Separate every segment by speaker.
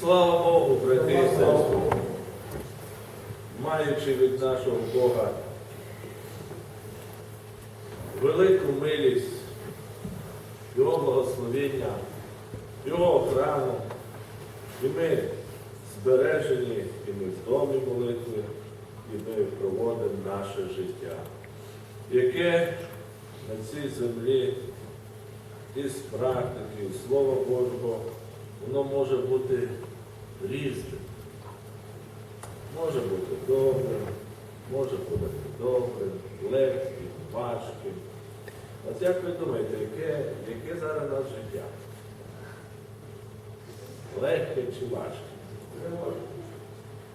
Speaker 1: Слава Богу, брати і сестри, маючи від нашого Бога велику милість, Його благословення, Його охрану, і ми збережені, і ми в домі молитви, і ми проводимо наше життя, яке на цій землі із практики, із Слова Божого, воно може бути різним. Може бути добрим, може бути недобрим, легким, важким. От як ви думаєте, яке, яке зараз у нас життя? Легке чи важке? Тривожне.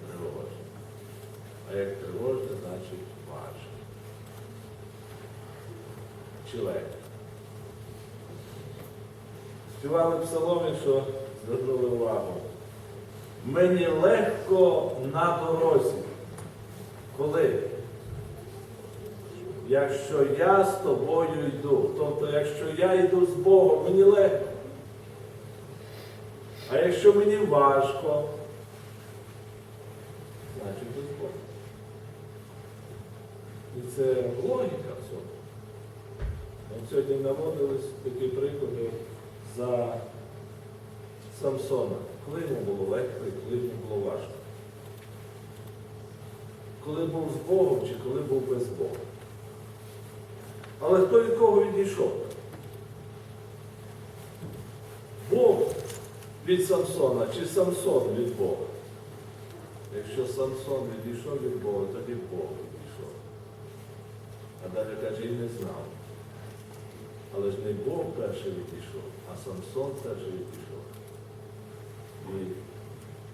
Speaker 1: Тривожне. А як тривожне, значить важке. Чи легке? Співали псалом, якщо звернули увагу. Мені легко на дорозі. Коли? Якщо я з тобою йду, тобто якщо я йду з Богом, мені легко. А якщо мені важко, значить без Бога. І це логіка в цьому. От сьогодні наводились такі приклади за Самсона. Коли йому було легко і коли йому було важко. Коли був з Богом чи коли був без Бога. Але хто від кого відійшов? Бог від Самсона чи Самсон від Бога? Якщо Самсон відійшов від Бога, тоді Бог відійшов. А далі каже, і не знав. Але ж не Бог перший відійшов, а Самсон перший відійшов. І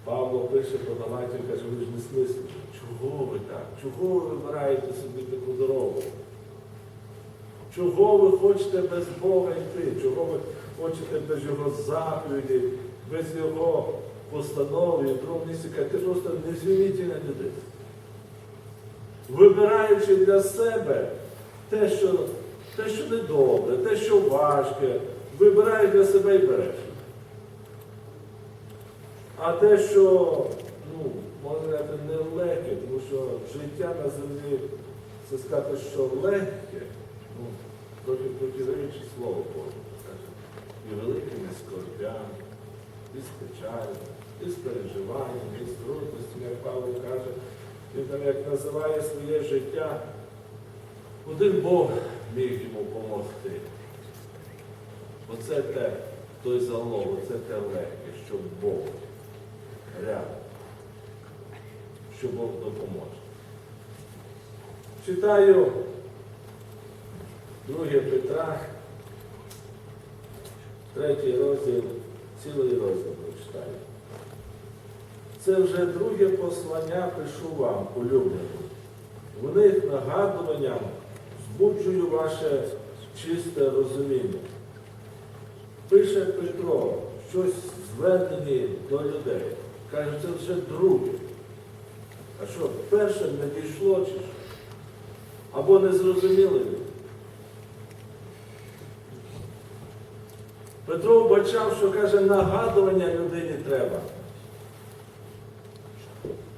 Speaker 1: Павло пише про Галатію, каже, ви ж не смислите. Чого ви так? Чого ви вибираєте собі таку дорогу? Чого ви хочете без Бога йти? Чого ви хочете без Його заповіді, без Його постанови? Другому місці каже, ти просто незвінітельна людина. Вибираючи для себе те, що, те, що недобре, те, що важке, вибираєш для себе і береш. А те, що, ну, можна сказати, не легке, тому що життя на землі, це сказати, що легке, ну, трохи протиречить слово Боже. І великими скорбями, і з печалями, і з переживаннями, і з трудностями, як Павло каже, він там як називає своє життя, один Бог міг йому допомогти. Оце те, той залог, оце те легке, що Бог рядом, що Бог допоможе. Читаю 2 Петра, третій розділ, цілий розділ прочитаю. Це вже друге послання пишу вам, улюблені. В них нагадуванням збуджую ваше чисте розуміння. Пише Петро, щось звернені до людей. Каже, це вже друге. А що, перше не дійшло чи що? Або не зрозуміли? Петро вбачав, що каже, нагадування людині треба.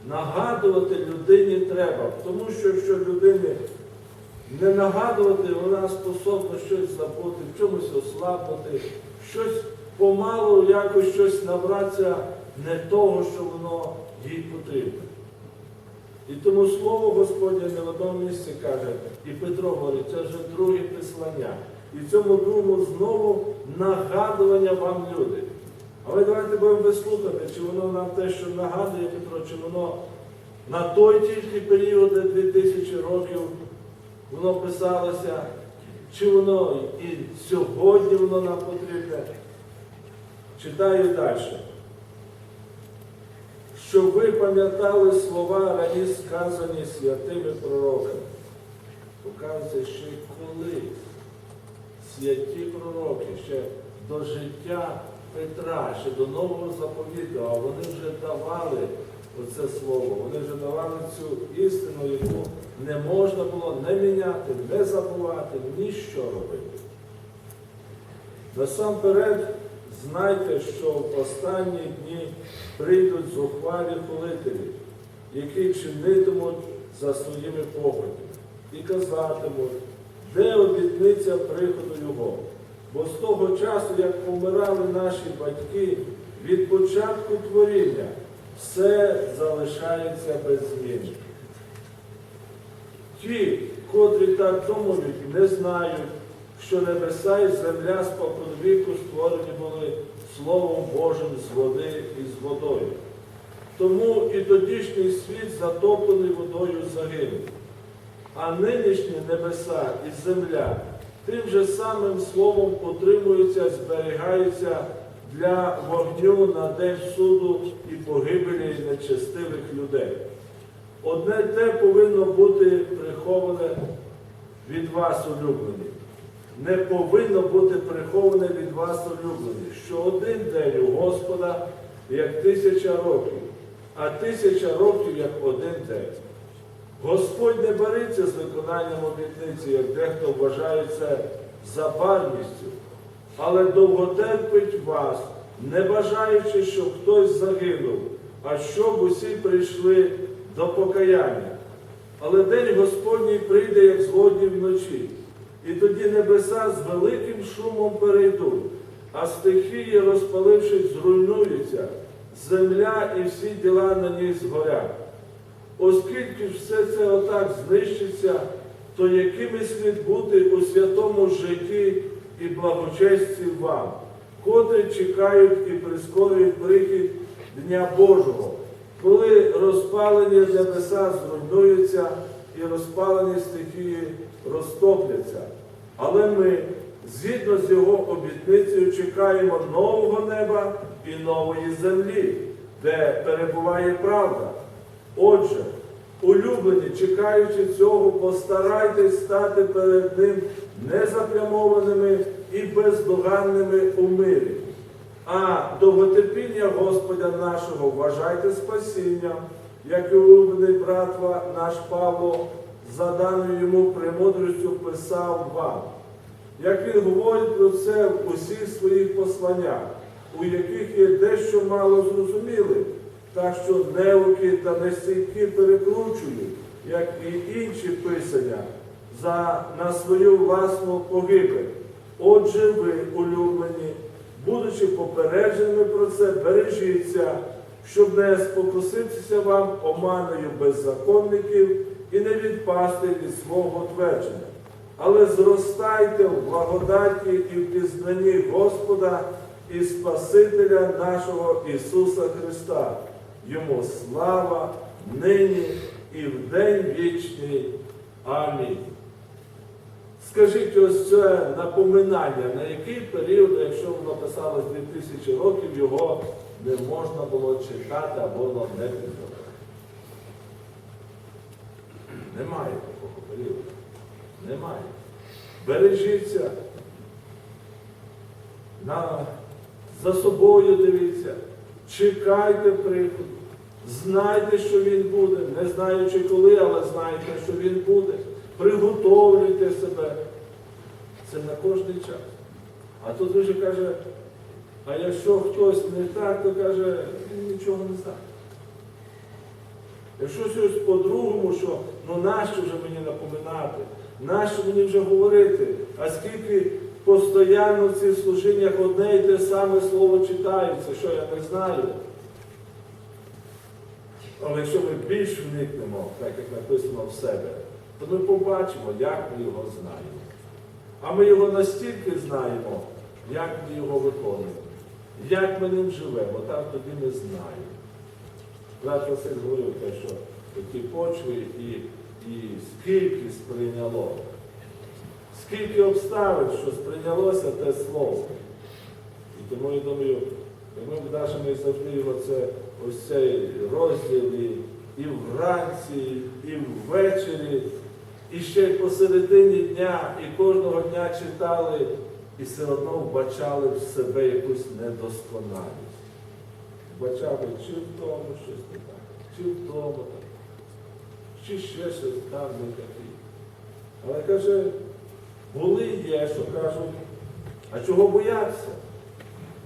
Speaker 1: Нагадувати людині треба, тому що якщо людині не нагадувати, вона способна щось забути, в чомусь ослабнути, щось помалу якось щось набратися не того, що воно їй потрібно. І тому слово Господнє в одному місці каже, і Петро говорить, це вже друге писання. І в цьому другому знову нагадування вам люди. Але давайте будемо вислухати, чи воно нам те, що нагадує Петро, чи воно на той тільки період, де 2000 років воно писалося, чи воно і сьогодні воно нам потрібне. Читаю далі. Щоб ви пам'ятали слова рані сказані святими пророками. Показується, що колись святі пророки ще до життя Петра, ще до нового заповіту, а вони вже давали оце слово, вони вже давали цю істину, яку не можна було не міняти, не забувати, ніщо робити. Насамперед знайте, що в останні дні прийдуть зухвалі хулителі, які чинитимуть за своїми похотями, і казатимуть, де обітниця приходу Його. Бо з того часу, як помирали наші батьки, від початку творіння все залишається без зміни. Ті, котрі так думають, не знають, що небеса і земля споконвіку створені були Словом Божим з води і з водою. Тому і тодішній світ затоплений водою загинув. А нинішні небеса і земля тим же самим словом утримуються, зберігаються для вогню на день суду і погибелі нечестивих людей. Одне те повинно бути приховане від вас, улюблені. Не повинно бути приховане від вас, улюблені, що один день у Господа як тисяча років, а тисяча років як один день. Господь не береться з виконанням обітниці, як дехто вважає це забарністю, але довготерпить вас, не бажаючи, щоб хтось загинув, а щоб усі прийшли до покаяння. Але день Господній прийде, як згодні вночі, і тоді небеса з великим шумом перейдуть, а стихії, розпалившись, зруйнуються, земля і всі діла на ній згорять. Оскільки ж все це отак знищиться, то якими слід бути у святому житті і благочесті вам, котрі чекають і прискорюють прихід Дня Божого, коли розпалені небеса зруйнуються і розпалені стихії розтопляться. Але ми, згідно з його обітницею, чекаємо нового неба і нової землі, де перебуває правда. Отже, улюблені, чекаючи цього, постарайтесь стати перед Ним незаплямованими і бездоганними у мирі. А довготерпіння Господа нашого вважайте спасінням, як і улюблений братва наш Павло, за даною йому премудрістю писав вам. Як він говорить про це в усіх своїх посланнях, у яких є дещо мало зрозуміли, так що неуки та нестійки перекручують, як і інші писання, за, на свою власну погибель. Отже, ви, улюблені, будучи попередженими про це, бережіться, щоб не спокуситися вам оманою беззаконників і не відпасти від свого твердження. Але зростайте в благодаті і в пізнанні Господа і Спасителя нашого Ісуса Христа. Йому слава нині і в день вічний. Амінь. Скажіть ось це напоминання, на який період, якщо воно писалось 2000 років, його не можна було читати або воно не підготовити. Немає такого періоду. Немає. Бережіться. На, за собою дивіться, чекайте приходу. Знайте, що він буде, не знаючи коли, але знайте, що він буде. Приготовлюйте себе. Це на кожний час. А тут вже каже, а якщо хтось не так, то каже, він нічого не знає. Якщо щось по-другому, що ну нащо вже мені напоминати, нащо мені вже говорити, а скільки постійно в цих служіннях одне і те саме слово читається, що я не знаю. Але якщо ми більш вникнемо, так як написано в себе, то ми побачимо, як ми його знаємо. А ми його настільки знаємо, як ми його виконуємо, як ми ним живемо, так тоді ми знаємо. Брат Василь говорив те, що ті почви і, і скільки сприйняло, скільки обставин, що сприйнялося те слово. І тому я думаю, ми б навіть завжди його ось цей розділ і, і вранці, і ввечері, і ще й посередині дня, і кожного дня читали, і все одно вбачали в себе якусь недосконалість. Вбачали, чи в тому щось не так, чи в тому так, чи ще щось там не таке. Але каже, були є, що кажуть, а чого боятися?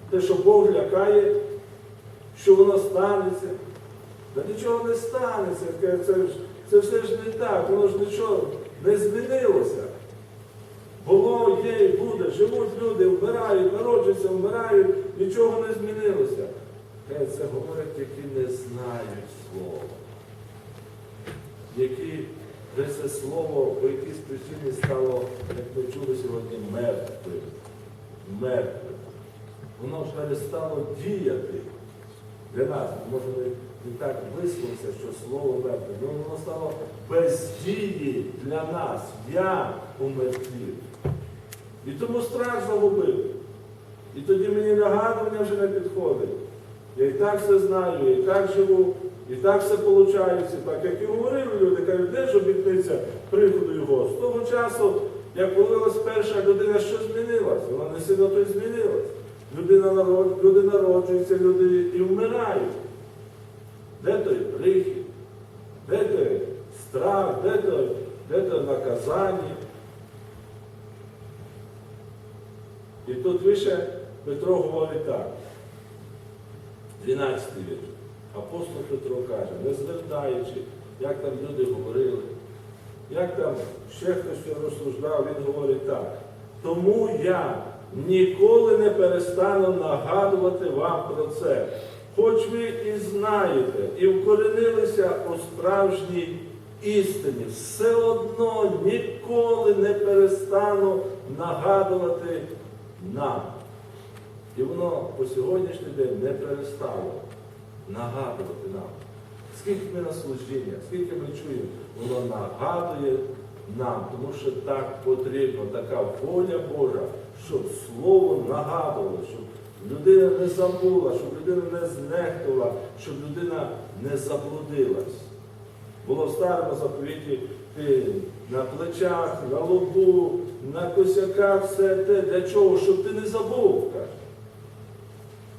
Speaker 1: те, що Бог лякає, що воно станеться. Та нічого не станеться. Каже, Це, це все ж не так, воно ж нічого не змінилося. Було, є і буде, живуть люди, вмирають, народжуються, вмирають, нічого не змінилося. Каже, Це говорять, які не знають слова. Які де це слово по якійсь причині стало, як ми чули сьогодні, мертвим. Мертвим. Воно перестало діяти для нас. Може, не так висловився, що слово мертве, але воно стало без дії для нас. Я умертвів. І тому страх загубив. І тоді мені нагадування вже не підходить. Я і так все знаю, я і так живу, і так все виходить. Так як і говорили люди, кажуть, де ж обітниця приходу його? З того часу, як появилась перша людина, що змінилась? Вона не сильно то й змінилась. Людина народ, люди народжуються, люди і вмирають. Де той прихід? Де той страх, де той, де той наказання? І тут вище Петро говорить так. 12 вірш. Апостол Петро каже, не звертаючи, як там люди говорили, як там ще хтось розсуждав, він говорить так. Тому я ніколи не перестану нагадувати вам про це. Хоч ви і знаєте, і вкоренилися у справжній істині, все одно ніколи не перестану нагадувати нам. І воно по сьогоднішній день не перестало нагадувати нам. Скільки ми на служіння, скільки ми чуємо, воно нагадує нам, тому що так потрібно, така воля Божа, щоб Слово нагадувало, щоб людина не забула, щоб людина не знехтувала, щоб людина не заблудилась. Було в старому заповіті ти на плечах, на лобу, на косяках, все те, для чого? Щоб ти не забув, каже.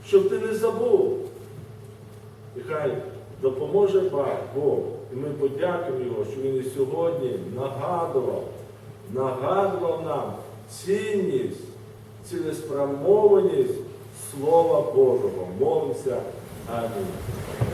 Speaker 1: Щоб ти не забув. І хай допоможе Бог. І ми подякуємо Його, що Він і сьогодні нагадував, нагадував нам цінність, цілеспрямованість Слова Божого. Молимося. Амінь.